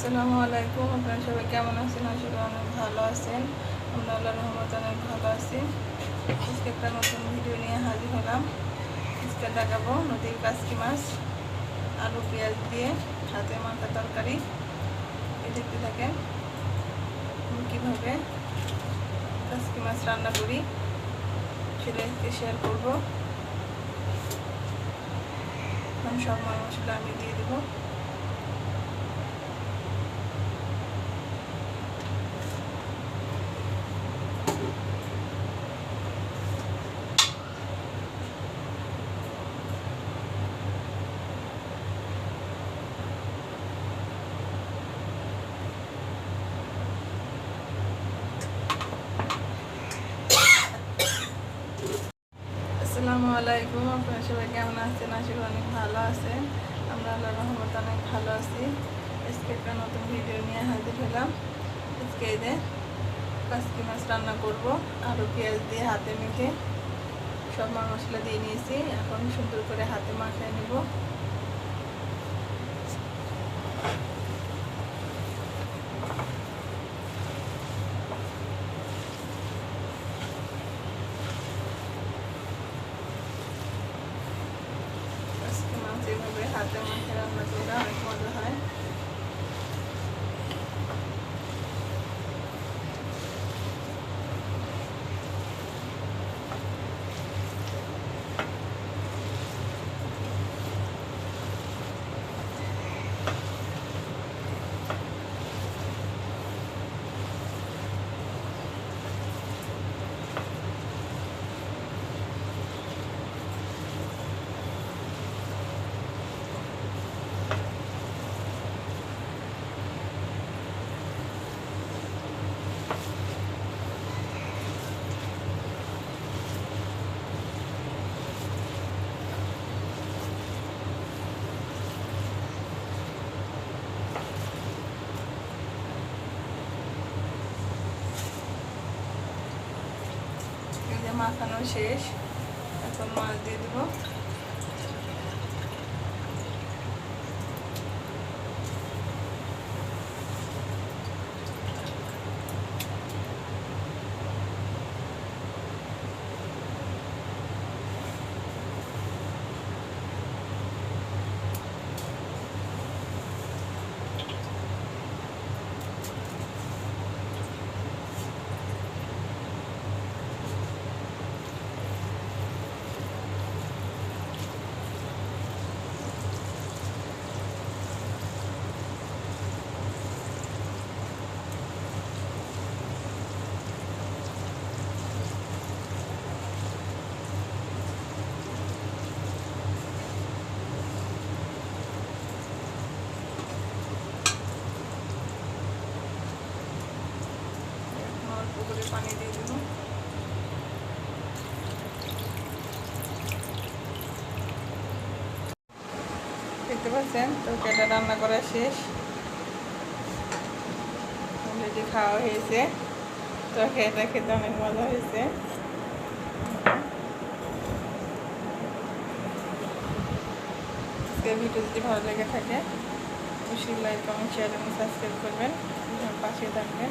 আসসালামু আলাইকুম। আপনারা সবাই কেমন আছেন? আসলে অনেক ভালো আছেন। আমরা আল্লাহ রহমত অনেক ভালো আছি। আজকে একটা নতুন ভিডিও নিয়ে হাজির হলাম। আজকে দেখাবো নদীর কাসকি মাছ, আলু, পেঁয়াজ দিয়ে হাতে মাখা তরকারি। দেখতে থাকেন কীভাবে কাসকি মাছ রান্না করি, সেটা শেয়ার করব। সব মশলা আমি দিয়ে দেবো আসসালামু আলাইকুম, আপনারা সবাই কেমন আছেন? আশা করি অনেক ভালো আছে আমরা আল্লাহ রহমত অনেক ভালো আছি। আজকে একটা নতুন ভিডিও নিয়ে হাজির হলাম। আজকে যে কাসকি মাছ রান্না করব। আলু পেঁয়াজ দিয়ে হাতে মেখে সব মশলা দিয়ে নিয়েছি। এখন সুন্দর করে হাতে মাখিয়ে নেব। এভাবে হাতে মাথায় রান্না করলে অনেক মজা হয় এই যে মাখানো শেষ এখন মাছ দিয়ে দেবো এখন অল্প করে পানি দিয়ে দেবো। দেখতে পাচ্ছেন? তরকারিটা রান্না করা শেষ। অলরেডি খাওয়া হয়েছে। তো তরকারিটা খেতে অনেক মজা হয়েছে। ভিডিও যদি ভালো লেগে থাকে, অবশ্যই লাইক কমেন্ট শেয়ার এবং সাবস্ক্রাইব করবেন। পাশে থাকবেন।